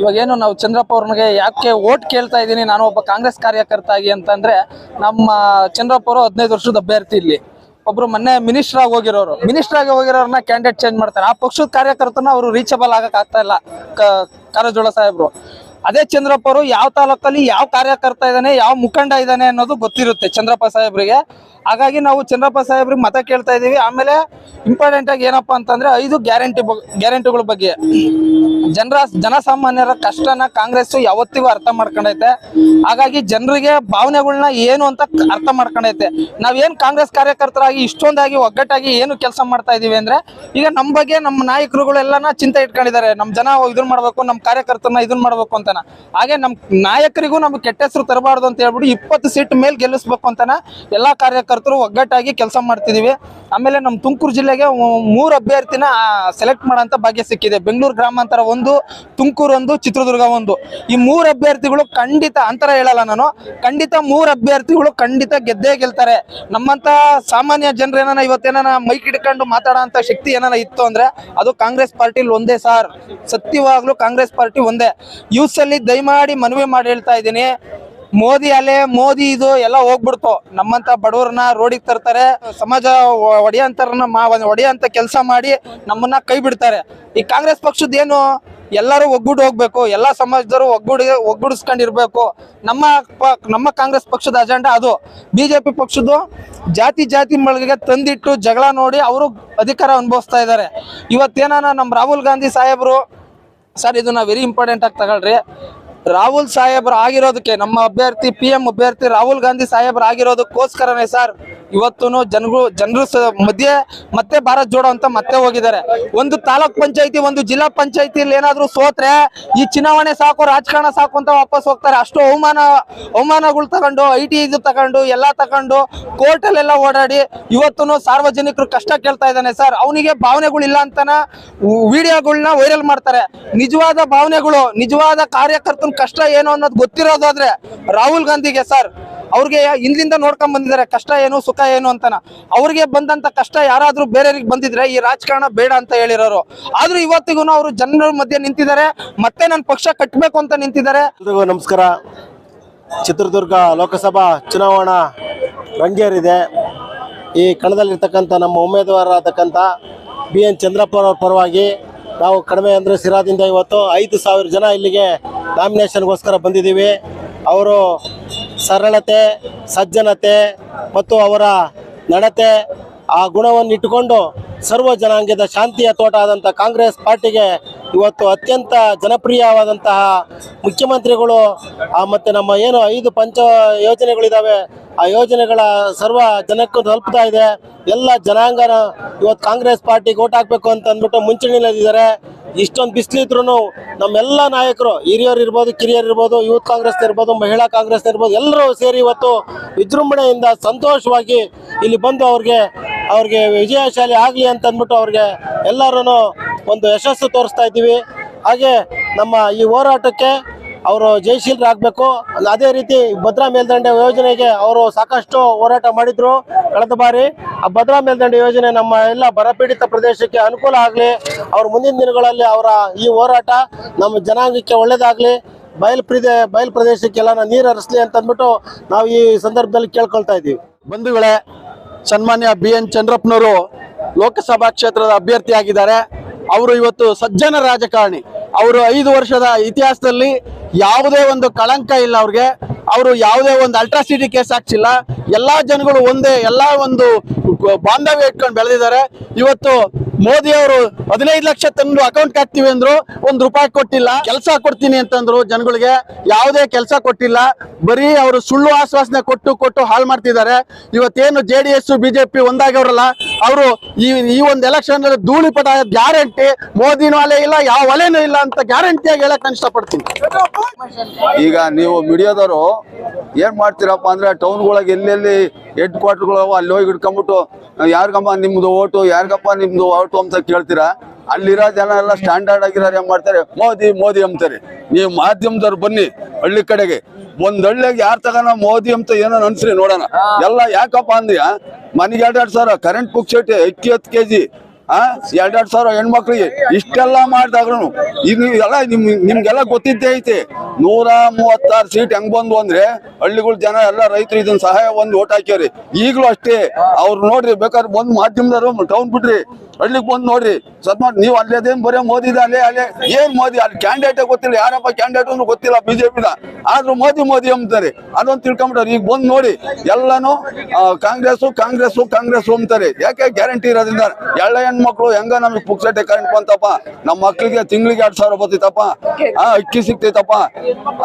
ಇವಾಗ ಏನು ನಾವು ಚಂದ್ರಪ್ಪ ಅವ್ರನಿಗೆ ಯಾಕೆ ಓಟ್ ಕೇಳ್ತಾ ಇದ್ದೀನಿ, ನಾನು ಒಬ್ಬ ಕಾಂಗ್ರೆಸ್ ಕಾರ್ಯಕರ್ತ ಆಗಿ ಅಂತಂದ್ರೆ ನಮ್ಮ ಚಂದ್ರಪ್ಪ ಅವರು ಹದಿನೈದು ವರ್ಷದ ಅಭ್ಯರ್ಥಿ ಇಲ್ಲಿ. ಒಬ್ರು ಮೊನ್ನೆ ಮಿನಿಸ್ಟರ್ ಆಗಿ ಹೋಗಿರೋರು. ಮಿನಿಸ್ಟರ್ ಆಗಿ ಹೋಗಿರೋರನ್ನ ಕ್ಯಾಂಡಿಡೇಟ್ ಚೇಂಜ್ ಮಾಡ್ತಾರೆ. ಆ ಪಕ್ಷದ ಕಾರ್ಯಕರ್ತನ ಅವರು ರೀಚಬಲ್ ಆಗಕ್ ಆಗ್ತಾ ಇಲ್ಲ ಕಾರಜೋಳ ಸಾಹೇಬ್ರು. ಅದೇ ಚಂದ್ರಪ್ಪ ಅವರು ಯಾವ ತಾಲೂಕಲ್ಲಿ ಯಾವ ಕಾರ್ಯಕರ್ತ ಇದ್ದಾನೆ ಯಾವ ಮುಖಂಡ ಇದ್ದಾನೆ ಅನ್ನೋದು ಗೊತ್ತಿರುತ್ತೆ ಚಂದ್ರಪ್ಪ ಸಾಹೇಬ್ರಿಗೆ. ಹಾಗಾಗಿ ನಾವು ಚಂದ್ರಪ್ಪ ಸಾಹೇಬ್ರಿಗೆ ಮತ ಕೇಳ್ತಾ ಇದೀವಿ ಆಮೇಲೆ ಇಂಪಾರ್ಟೆಂಟ್ ಆಗಿ ಏನಪ್ಪಾ ಅಂತಂದ್ರೆ ಐದು ಗ್ಯಾರಂಟಿ ಗ್ಯಾರಂಟಿಗಳ ಬಗ್ಗೆ. ಜನರ, ಜನಸಾಮಾನ್ಯರ ಕಷ್ಟನ ಕಾಂಗ್ರೆಸ್ ಯಾವತ್ತಿಗೂ ಅರ್ಥ ಮಾಡ್ಕೊಂಡೈತೆ. ಹಾಗಾಗಿ ಜನರಿಗೆ ಭಾವನೆಗಳನ್ನ ಏನು ಅಂತ ಅರ್ಥ ಮಾಡ್ಕೊಂಡೈತೆ. ನಾವೇನ್ ಕಾಂಗ್ರೆಸ್ ಕಾರ್ಯಕರ್ತರಾಗಿ ಇಷ್ಟೊಂದಾಗಿ ಒಗ್ಗಟ್ಟಾಗಿ ಏನು ಕೆಲಸ ಮಾಡ್ತಾ ಇದೀವಿ ಅಂದ್ರೆ, ಈಗ ನಮ್ಮ ಬಗ್ಗೆ ನಮ್ಮ ನಾಯಕರುಗಳೆಲ್ಲನ ಚಿಂತೆ ಇಟ್ಕೊಂಡಿದ್ದಾರೆ. ನಮ್ಮ ಜನ ಇದನ್ನ ಮಾಡ್ಬೇಕು ನಮ್ಮ ಕಾರ್ಯಕರ್ತರನ್ನ ಇದನ್ನ ಮಾಡ್ಬೇಕು ಅಂತಾನ. ಹಾಗೆ ನಮ್ಮ ನಾಯಕರಿಗೂ ನಮ್ಗೆ ಕೆಟ್ಟ ಹೆಸರು ತರಬಾರ್ದು ಅಂತ ಹೇಳ್ಬಿಟ್ಟು ಇಪ್ಪತ್ತು ಸೀಟ್ ಮೇಲೆ ಗೆಲ್ಲಿಸ್ಬೇಕು ಅಂತಾನ ಎಲ್ಲಾ ಕಾರ್ಯಕರ್ತರು ಒಗ್ಗಟ್ಟಾಗಿ ಕೆಲಸ ಮಾಡ್ತಿದೀವಿ. ಆಮೇಲೆ ನಮ್ಮ ತುಮಕೂರು ಜಿಲ್ಲೆಗೆ ಮೂರು ಅಭ್ಯರ್ಥಿನ ಸೆಲೆಕ್ಟ್ ಮಾಡೋಂಥ ಭಾಗ್ಯ ಸಿಕ್ಕಿದೆ. ಬೆಂಗಳೂರು ಗ್ರಾಮಾಂತರ ಒಂದು, ತುಮಕೂರು ಒಂದು, ಚಿತ್ರದುರ್ಗ ಒಂದು. ಈ ಮೂರು ಅಭ್ಯರ್ಥಿಗಳು ಖಂಡಿತ, ಅಂತರ ಹೇಳಲ್ಲ ನಾನು, ಖಂಡಿತ ಮೂರು ಅಭ್ಯರ್ಥಿಗಳು ಖಂಡಿತ ಗೆದ್ದೇ ಗೆಲ್ತಾರೆ. ನಮ್ಮಂತ ಸಾಮಾನ್ಯ ಜನರು ಏನಾರ ಇವತ್ತೇನಾನ ಮೈಕ್ ಹಿಡ್ಕೊಂಡು ಮಾತಾಡೋ ಶಕ್ತಿ ಏನಾರ ಇತ್ತು ಅಂದ್ರೆ ಅದು ಕಾಂಗ್ರೆಸ್ ಪಾರ್ಟಿಲಿ ಒಂದೇ ಸಾರ್. ಸತ್ಯವಾಗ್ಲೂ ಕಾಂಗ್ರೆಸ್ ಪಾರ್ಟಿ ಒಂದೇ. ಯೂಸ್ ಅಲ್ಲಿ ದಯಮಾಡಿ ಮನವಿ ಮಾಡಿ ಹೇಳ್ತಾ ಇದ್ದೀನಿ. ಮೋದಿ ಅಲೆ, ಮೋದಿ ಇದು ಎಲ್ಲ ಹೋಗ್ಬಿಡ್ತು. ನಮ್ಮಂತ ಬಡವರನ್ನ ರೋಡಿಗೆ ತರ್ತಾರೆ. ಸಮಾಜ ಒಡೆಯಂತರನ್ನ ಒಡೆಯಂತ ಕೆಲಸ ಮಾಡಿ ನಮ್ಮನ್ನ ಕೈ ಬಿಡ್ತಾರೆ. ಈ ಕಾಂಗ್ರೆಸ್ ಪಕ್ಷದ ಏನು, ಎಲ್ಲರೂ ಒಗ್ಗೂಡಿ ಹೋಗ್ಬೇಕು. ಎಲ್ಲಾ ಸಮಾಜದವರು ಒಗ್ಗೂಡಿ, ಒಗ್ಗೂಡಿಸ್ಕೊಂಡಿರ್ಬೇಕು. ನಮ್ಮ ನಮ್ಮ ಕಾಂಗ್ರೆಸ್ ಪಕ್ಷದ ಅಜೆಂಡಾ ಅದು. ಬಿಜೆಪಿ ಪಕ್ಷದ್ದು ಜಾತಿ ಜಾತಿ ಮಳಿಗೆ ತಂದಿಟ್ಟು ಜಗಳ ನೋಡಿ ಅವರು ಅಧಿಕಾರ ಅನುಭವಿಸ್ತಾ ಇದ್ದಾರೆ. ಇವತ್ತೇನಾನ ನಮ್ಮ ರಾಹುಲ್ ಗಾಂಧಿ ಸಾಹೇಬರು, ಸರ್ ಇದನ್ನ ವೆರಿ ಇಂಪಾರ್ಟೆಂಟ್ ಆಗಿ ತಗೊಳ್ರಿ. ರಾಹುಲ್ ಸಾಹೇಬ್ರು ಆಗಿರೋದಕ್ಕೆ ನಮ್ಮ ಅಭ್ಯರ್ಥಿ ಪಿ ಎಂ ಅಭ್ಯರ್ಥಿ ರಾಹುಲ್ ಗಾಂಧಿ ಸಾಹೇಬ್ರು ಆಗಿರೋದಕ್ಕೋಸ್ಕರನೇ ಸರ್. ಇವತ್ತು ಜನಗಳು ಜನರು ಮಧ್ಯೆ ಮತ್ತೆ ಭಾರತ್ ಜೋಡೋ ಅಂತ ಮತ್ತೆ ಹೋಗಿದ್ದಾರೆ. ಒಂದು ತಾಲೂಕ್ ಪಂಚಾಯತಿ, ಒಂದು ಜಿಲ್ಲಾ ಪಂಚಾಯತಿಲಿ ಏನಾದ್ರೂ ಸೋತ್ರೆ ಈ ಚುನಾವಣೆ ಸಾಕು, ರಾಜಕಾರಣ ಸಾಕು ಅಂತ ವಾಪಸ್ ಹೋಗ್ತಾರೆ. ಅಷ್ಟು ಅವಮಾನ, ಅವಮಾನಗಳು ತಗೊಂಡು ಐ ಟಿ ಇದು ತಗೊಂಡು, ಎಲ್ಲ ತಗೊಂಡು ಕೋರ್ಟಲ್ಲೆಲ್ಲ ಓಡಾಡಿ ಇವತ್ತು ಸಾರ್ವಜನಿಕರು ಕಷ್ಟ ಕೇಳ್ತಾ ಇದ್ದಾನೆ ಸರ್. ಅವನಿಗೆ ಭಾವನೆಗಳು ಇಲ್ಲ ಅಂತಾನ ವಿಡಿಯೋಗಳನ್ನ ವೈರಲ್ ಮಾಡ್ತಾರೆ. ನಿಜವಾದ ಭಾವನೆಗಳು, ನಿಜವಾದ ಕಾರ್ಯಕರ್ತನ ಕಷ್ಟ ಏನು ಅನ್ನೋದು ಗೊತ್ತಿರೋದಾದ್ರೆ ರಾಹುಲ್ ಗಾಂಧಿಗೆ ಸರ್. ಅವ್ರಿಗೆ ಇಲ್ಲಿಂದ ನೋಡ್ಕೊಂಡ್ ಬಂದಿದ್ದಾರೆ, ಕಷ್ಟ ಏನು, ಸುಖ ಏನು ಅಂತಾನ. ಅವ್ರಿಗೆ ಬಂದಂತ ಕಷ್ಟ ಯಾರಾದ್ರೂ ಬೇರೆಯವ್ರಿಗೆ ಬಂದಿದ್ರೆ ಈ ರಾಜಕಾರಣ ಬೇಡ ಅಂತ ಹೇಳಿರೋರು. ಆದ್ರೂ ಇವತ್ತಿಗೂ ಅವರು ಜನರ ಮಧ್ಯೆ ನಿಂತಿದ್ದಾರೆ, ಮತ್ತೆ ನನ್ನ ಪಕ್ಷ ಕಟ್ಟಬೇಕು ಅಂತ ನಿಂತಿದ್ದಾರೆ. ನಮಸ್ಕಾರ. ಚಿತ್ರದುರ್ಗ ಲೋಕಸಭಾ ಚುನಾವಣಾ ರಂಗೇರಿದೆ. ಈ ಕಣದಲ್ಲಿರ್ತಕ್ಕಂಥ ನಮ್ಮ ಉಮೇದುವಾರರಾಗತಕ್ಕಂಥ ಬಿ ಎನ್ ಚಂದ್ರಪ್ಪ ಅವರ ಪರವಾಗಿ ನಾವು ಕಡಿಮೆ ಅಂದರೆ ಸಿರಾದಿಂದ ಇವತ್ತು ಐದು ಸಾವಿರ ಜನ ಇಲ್ಲಿಗೆ ನಾಮಿನೇಷನ್ಗೋಸ್ಕರ ಬಂದಿದ್ದೀವಿ. ಅವರು ಸರಳತೆ ಸಜ್ಜನತೆ ಮತ್ತು ಅವರ ನಡತೆ ಆ ಗುಣವನ್ನು ಇಟ್ಟುಕೊಂಡು ಸರ್ವ ಜನಾಂಗದ ಶಾಂತಿಯ ತೋಟ ಆದಂಥ ಕಾಂಗ್ರೆಸ್ ಪಾರ್ಟಿಗೆ ಇವತ್ತು ಅತ್ಯಂತ ಜನಪ್ರಿಯವಾದಂತಹ ಮುಖ್ಯಮಂತ್ರಿಗಳು ಮತ್ತೆ ನಮ್ಮ ಏನು ಐದು ಪಂಚ ಯೋಜನೆಗಳಿದ್ದಾವೆ ಆ ಯೋಜನೆಗಳ ಸರ್ವ ಜನಕ್ಕೂ ತಲುಪ್ತಾ ಇದೆ. ಎಲ್ಲ ಜನಾಂಗನ ಇವತ್ತು ಕಾಂಗ್ರೆಸ್ ಪಾರ್ಟಿಗೆ ಓಟ್ ಹಾಕ್ಬೇಕು ಅಂತ ಅಂದ್ಬಿಟ್ಟು ಮುಂಚೂಣಿಯಲ್ಲಿದ್ದಾರೆ ಇಷ್ಟೊಂದು ಬಿಸಿಲಿದ್ರು ನಮ್ಮೆಲ್ಲ ನಾಯಕರು, ಹಿರಿಯರು ಇರ್ಬೋದು, ಕಿರಿಯರು ಇರ್ಬೋದು, ಯೂತ್ ಕಾಂಗ್ರೆಸ್ ಇರ್ಬೋದು, ಮಹಿಳಾ ಕಾಂಗ್ರೆಸ್ ಇರ್ಬೋದು, ಎಲ್ಲರೂ ಸೇರಿ ಇವತ್ತು ವಿಜೃಂಭಣೆಯಿಂದ ಸಂತೋಷವಾಗಿ ಇಲ್ಲಿ ಬಂದು ಅವ್ರಿಗೆ ಅವ್ರಿಗೆ ವಿಜಯಶಾಲಿ ಆಗಲಿ ಅಂತ ಅಂದ್ಬಿಟ್ಟು ಅವ್ರಿಗೆ ಎಲ್ಲರೂ ಒಂದು ಯಶಸ್ಸು ತೋರಿಸ್ತಾ ಇದ್ದೀವಿ. ಹಾಗೆ ನಮ್ಮ ಈ ಹೋರಾಟಕ್ಕೆ ಅವರು ಜಯಶೀಲರಾಗಬೇಕು ಅದೇ ರೀತಿ ಭದ್ರಾ ಮೇಲ್ದಂಡೆ ಯೋಜನೆಗೆ ಅವರು ಸಾಕಷ್ಟು ಹೋರಾಟ ಮಾಡಿದ್ರು ಕಳೆದ ಬಾರಿ. ಆ ಭದ್ರಾ ಮೇಲ್ದಂಡೆ ಯೋಜನೆ ನಮ್ಮ ಎಲ್ಲ ಬರಪೀಡಿತ ಪ್ರದೇಶಕ್ಕೆ ಅನುಕೂಲ ಆಗಲಿ, ಅವ್ರ ಮುಂದಿನ ದಿನಗಳಲ್ಲಿ ಅವರ ಈ ಹೋರಾಟ ನಮ್ಮ ಜನಾಂಗಕ್ಕೆ ಒಳ್ಳೇದಾಗಲಿ, ಬಯಲು ಪ್ರದೇ, ಬಯಲು ಪ್ರದೇಶಕ್ಕೆಲ್ಲ ನೀರು ಹರಿಸಲಿ ಅಂತ ಅಂದ್ಬಿಟ್ಟು ನಾವು ಈ ಸಂದರ್ಭದಲ್ಲಿ ಕೇಳ್ಕೊಳ್ತಾ ಇದ್ದೀವಿ. ಬಂಧುಗಳೇ ಸನ್ಮಾನ್ಯ ಬಿ ಎನ್ ಚಂದ್ರಪ್ಪನವರು ಲೋಕಸಭಾ ಕ್ಷೇತ್ರದ ಅಭ್ಯರ್ಥಿಯಾಗಿದ್ದಾರೆ. ಅವರು ಇವತ್ತು ಸಜ್ಜನ ರಾಜಕಾರಣಿ. ಅವರು ಐದು ವರ್ಷದ ಇತಿಹಾಸದಲ್ಲಿ ಯಾವುದೇ ಒಂದು ಕಳಂಕ ಇಲ್ಲ ಅವ್ರಿಗೆ. ಅವರು ಯಾವುದೇ ಒಂದು ಅಲ್ಟ್ರಾಸಿಟಿ ಕೇಸ್ ಹಾಕ್ಸಿಲ್ಲ. ಎಲ್ಲಾ ಜನಗಳು ಒಂದೇ, ಎಲ್ಲಾ ಒಂದು ಬಾಂಧವ್ಯ ಇಟ್ಕೊಂಡು ಬೆಳೆದಿದ್ದಾರೆ. ಇವತ್ತು ಮೋದಿ ಅವರು ಹದಿನೈದು ಲಕ್ಷ ತಂದು ಅಕೌಂಟ್ ಹಾಕ್ತಿವಿ ಅಂದ್ರು ಒಂದ್ ರೂಪಾಯಿ ಕೊಟ್ಟಿಲ್ಲ. ಕೆಲಸ ಕೊಡ್ತೀನಿ ಅಂತಂದ್ರು ಜನಗಳಿಗೆ ಯಾವುದೇ ಕೆಲಸ ಕೊಟ್ಟಿಲ್ಲ. ಬರೀ ಅವರು ಸುಳ್ಳು ಆಶ್ವಾಸನೆ ಕೊಟ್ಟು ಕೊಟ್ಟು ಹಾಳು ಮಾಡ್ತಿದ್ದಾರೆ. ಇವತ್ತೇನು ಜೆ ಡಿ ಎಸ್ ಬಿಜೆಪಿ ಒಂದಾಗವ್ರಲ್ಲ ಅವರು ಈ ಈ ಒಂದು ಎಲೆಕ್ಷನ್ ಧೂಳಿಪಟ ಗ್ಯಾರಂಟಿ ಮೋದಿನೂ ಅಲೆ ಇಲ್ಲ, ಯಾವ ಒಲೆನೂ ಇಲ್ಲ ಅಂತ ಗ್ಯಾರಂಟಿಯಾಗಿ ಹೇಳಕ್ ನಾನು ಇಷ್ಟಪಡ್ತೀನಿ. ಈಗ ನೀವು ಮೀಡಿಯಾದವರು ಏನ್ ಮಾಡ್ತೀರಪ್ಪ ಅಂದ್ರೆ ಟೌನ್ಗಳಿಗೆ ಎಲ್ಲೆಲ್ಲಿ ಹೆಡ್ ಕ್ವಾರ್ಟರ್ಗಳು ಅಲ್ಲಿ ಹೋಗಿ ಹಿಡ್ಕೊಂಬಿಟ್ಟು ಯಾರಿಗಮ್ಮ ನಿಮ್ದು ಓಟು, ಯಾರಿಗಪ್ಪ ನಿಮ್ದು ಓಟು ಅಂತ ಕೇಳ್ತೀರಾ? ಅಲ್ಲಿರೋ ಜನ ಎಲ್ಲ ಸ್ಟ್ಯಾಂಡರ್ಡ್ ಆಗಿರೋ ಏನ್ ಮಾಡ್ತಾರೆ? ಮೋದಿ ಮೋದಿ ಅಂತಾರೆ. ನೀವು ಮಾಧ್ಯಮದವ್ರು ಬನ್ನಿ, ಹಳ್ಳಿ ಕಡೆಗೆ. ಒಂದ್ ಹಳ್ಳಿಯಾಗ ಯಾರ್ ತಗೋಣ ಮೋದಿ ಅಂತ ಏನೋ ಅನ್ಸ್ರಿ ನೋಡೋಣ. ಎಲ್ಲ ಯಾಕಪ್ಪ ಅಂದ್ಯ? ಮನೆಗೆ ಎರಡ್ ಎರಡ್ ಸಾವಿರ ಕರೆಂಟ್ ಪುಕ್ಷೇಟಿ ಅಕ್ಕಿ ಹತ್ತು ಕೆಜಿ. ಆ? ಎರಡೆರಡು ಸಾವಿರ ಹೆಣ್ಮಕ್ಳಿಗೆ ಇಷ್ಟೆಲ್ಲ ಮಾಡಿದಾಗ್ರು ನೀವು ಎಲ್ಲ ನಿಮ್, ನಿಮ್ಗೆಲ್ಲ ಗೊತ್ತಿದ್ದೇ ಐತೆ. ನೂರ ಮೂವತ್ತಾರು ಸೀಟ್ ಹೆಂಗ್ ಬಂದ್ವು ಅಂದ್ರೆ ಹಳ್ಳಿಗಳ ಜನ ಎಲ್ಲ ರೈತರು ಇದನ್ನ ಸಹಾಯ ಒಂದು ಓಟ್ ಹಾಕ್ಯಾರಿ ಈಗಲೂ ಅಷ್ಟೇ ಅವ್ರು ನೋಡ್ರಿ ಬೇಕಾದ್ರೆ ಬಂದ್ ಮಾಧ್ಯಮದವರು ಟೌನ್ ಬಿಡ್ರಿ ಹಳ್ಳಿಗೆ ಬಂದ್ ನೋಡ್ರಿ. ಸದ್ಮ ನೀವು ಅಲ್ಲೇದೇನ್ ಬರೀ ಮೋದಿ ಅಲ್ಲೇ ಅಲ್ಲೇ. ಏನ್ ಮೋದಿ? ಅಲ್ಲಿ ಕ್ಯಾಂಡಿಡೇಟ್ ಗೊತ್ತಿಲ್ಲ. ಯಾರಪ್ಪ ಕ್ಯಾಂಡಿಡೇಟ್ ಅಂದ್ರೆ ಗೊತ್ತಿಲ್ಲ ಬಿಜೆಪಿನ ಆದ್ರೂ ಮೋದಿ ಮೋದಿ ಅಂತಾರೆ. ಅದೊಂದು ತಿಳ್ಕೊಂಬಿಟ್ಟಾರೆ ಈಗ ಬಂದ್ ನೋಡಿ ಎಲ್ಲಾನು ಕಾಂಗ್ರೆಸ್ ಕಾಂಗ್ರೆಸ್ ಕಾಂಗ್ರೆಸ್ ಅಂತಾರೆ. ಯಾಕೆ ಗ್ಯಾರಂಟಿ ಇರೋದ್ರಿಂದ? ಎಳ್ಳ ಹೆಣ್ಮಕ್ಳು ಹೆಂಗ ನಮಗೆ ಪುಕ್ಸಟ್ಟೆ ಕರೆಂಟ್ ಬಂತಪ್ಪ? ನಮ್ಮ ಮಕ್ಳಿಗೆ ತಿಂಗಳಿಗೆ ಎರಡ್ ಸಾವಿರ ಬರ್ತೈತಪ್ಪ. ಆ, ಅಕ್ಕಿ ಸಿಗ್ತೈತಪ್ಪ.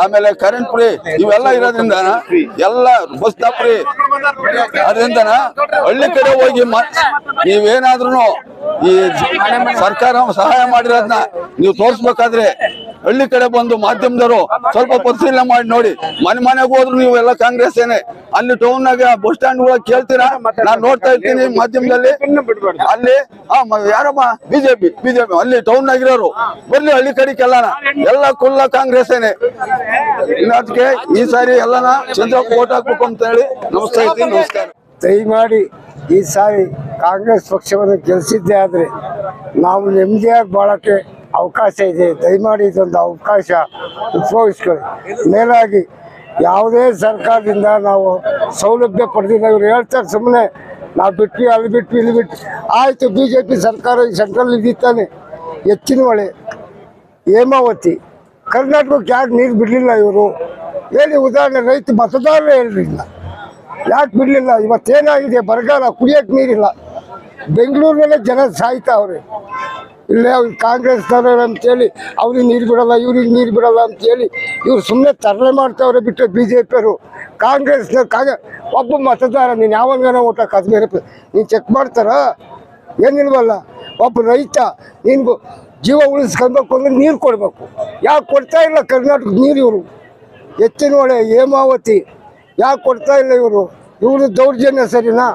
ಆಮೇಲೆ ಕರೆಂಟ್ ಫ್ರೀ ಇವೆಲ್ಲ ಇರೋದ್ರಿಂದ ಎಲ್ಲ ಬಸ್ ಫ್ರೀ ಅದರಿಂದ ಹಳ್ಳಿ ಕಡೆ ಹೋಗಿ ನೀವೇನಾದ್ರೂ ಈ ಸರ್ಕಾರ ಸಹಾಯ ಮಾಡಿರೋದನ್ನ ನೀವು ತೋರಿಸ್ಬೇಕಾದ್ರೆ ಹಳ್ಳಿ ಕಡೆ ಬಂದು ಮಾಧ್ಯಮದವರು ಸ್ವಲ್ಪ ಪರಿಶೀಲನೆ ಮಾಡಿ ನೋಡಿ. ಮನೆ ಮನೆಗೆ ಹೋದ್ರು ನೀವು ಎಲ್ಲ ಕಾಂಗ್ರೆಸ್ ಏನೇ? ಅಲ್ಲಿ ಟೌನ್ ನಾಗ ಬಸ್ ಸ್ಟ್ಯಾಂಡ್ ಒಳಗೆ ಕೇಳ್ತೀರಾ? ನಾನ್ ನೋಡ್ತಾ ಇರ್ತೀನಿ ಮಾಧ್ಯಮದಲ್ಲಿ. ಅಲ್ಲಿ ಯಾರಮ್ಮ? BJP BJP. ಅಲ್ಲಿ ಟೌನ್ ಆಗಿರೋರು ಬರ್ಲಿ ಹಳ್ಳಿ ಕಡೆಗೆಲ್ಲ ಎಲ್ಲ ಕುಲ್ಲ ಕಾಂಗ್ರೆಸ್ ಏನೇ? ಅದಕ್ಕೆ ಈ ಸಾರಿ ಎಲ್ಲನ ಚಂದ್ರಪ್ಪ ಓಟ್ ಹಾಕ್ಬೇಕು ಅಂತ ಹೇಳಿ ನಮಸ್ತೆ ಇದ್ದೀನಿ, ನಮಸ್ಕಾರ. ದಯಮಾಡಿ ಈ ಸಾರಿ ಕಾಂಗ್ರೆಸ್ ಪಕ್ಷವನ್ನು ಗೆಲ್ಲಿಸಿದ್ದೇ ಆದರೆ ನಾವು ನೆಮ್ಮದಿಯಾಗಿ ಬಾಳಕ್ಕೆ ಅವಕಾಶ ಇದೆ. ದಯಮಾಡಿ ಇದೊಂದು ಅವಕಾಶ ಉಪಯೋಗಿಸ್ಕೊಳ್ಳಿ ಮೇಲಾಗಿ ಯಾವುದೇ ಸರ್ಕಾರದಿಂದ ನಾವು ಸೌಲಭ್ಯ ಪಡೆದಿಲ್ಲ. ಇವ್ರು ಹೇಳ್ತಾರೆ ಸುಮ್ಮನೆ ನಾವು ಬಿಟ್ವಿ, ಅಲ್ಲಿ ಬಿಟ್ವಿ, ಇಲ್ಲಿ ಬಿಟ್ವಿ. ಆಯಿತು ಬಿ ಜೆ ಪಿ ಸರ್ಕಾರ ಈ ಸೆಂಟ್ರಲ್ ಇದ್ದಿತ್ತಾನೆ ಹೆಚ್ಚಿನ ಹೊಳೆ. ಹೇಮಾವತಿ, ಕರ್ನಾಟಕಕ್ಕೆ ಯಾಕೆ ನೀರು ಬಿಡಲಿಲ್ಲ ಇವರು? ಹೇಳಿ ಉದಾಹರಣೆ, ರೈತ ಮತದಾರರೇ ಹೇಳಿಲ್ಲ ಯಾಕೆ ಬಿಡಲಿಲ್ಲ? ಇವತ್ತೇನಾಗಿದೆ? ಬರಗಾಲ ಕುಡಿಯೋಕ್ಕೆ ನೀರಿಲ್ಲ. ಬೆಂಗಳೂರಿನಲ್ಲೇ ಜನ ಸಾಯ್ತಾವ್ರೆ. ಇಲ್ಲೇ ಅವ್ರು ಕಾಂಗ್ರೆಸ್ನವ್ರು ಅಂತೇಳಿ ಅವ್ರಿಗೆ ನೀರು ಬಿಡಲ್ಲ, ಇವ್ರಿಗೆ ನೀರು ಬಿಡಲ್ಲ ಅಂತೇಳಿ ಇವ್ರು ಸುಮ್ಮನೆ ತರಲೆ ಮಾಡ್ತಾವ್ರೆ ಬಿಟ್ಟು ಬಿ ಜೆ ಪಿಯವರು ಕಾಂಗ್ರೆಸ್ನ ಕಾಂಗ್ರೆ ಒಬ್ಬ ಮತದಾರ, ನೀನು ಯಾವನ್ಗಾನ ಓಟ ಬೇರೆ ನೀನು ಚೆಕ್ ಮಾಡ್ತಾರ? ಏನಿಲ್ವಲ್ಲ? ಒಬ್ಬ ರೈತ ನೀನು ಜೀವ ಉಳಿಸ್ಕೊಳ್ಬೇಕು ಅಂದ್ರೆ ನೀರು ಕೊಡಬೇಕು. ಯಾಕೆ ಕೊಡ್ತಾ ಇಲ್ಲ ಕರ್ನಾಟಕದ ನೀರು ಇವರು? ಎತ್ತಿನ ಹೊಳೆ ಹೇಮಾವತಿ, ಯಾಕೆ ಕೊಡ್ತಾ ಇಲ್ಲ ಇವರು? ಇವರು ದೌರ್ಜನ್ಯ ಸರಿನಾ?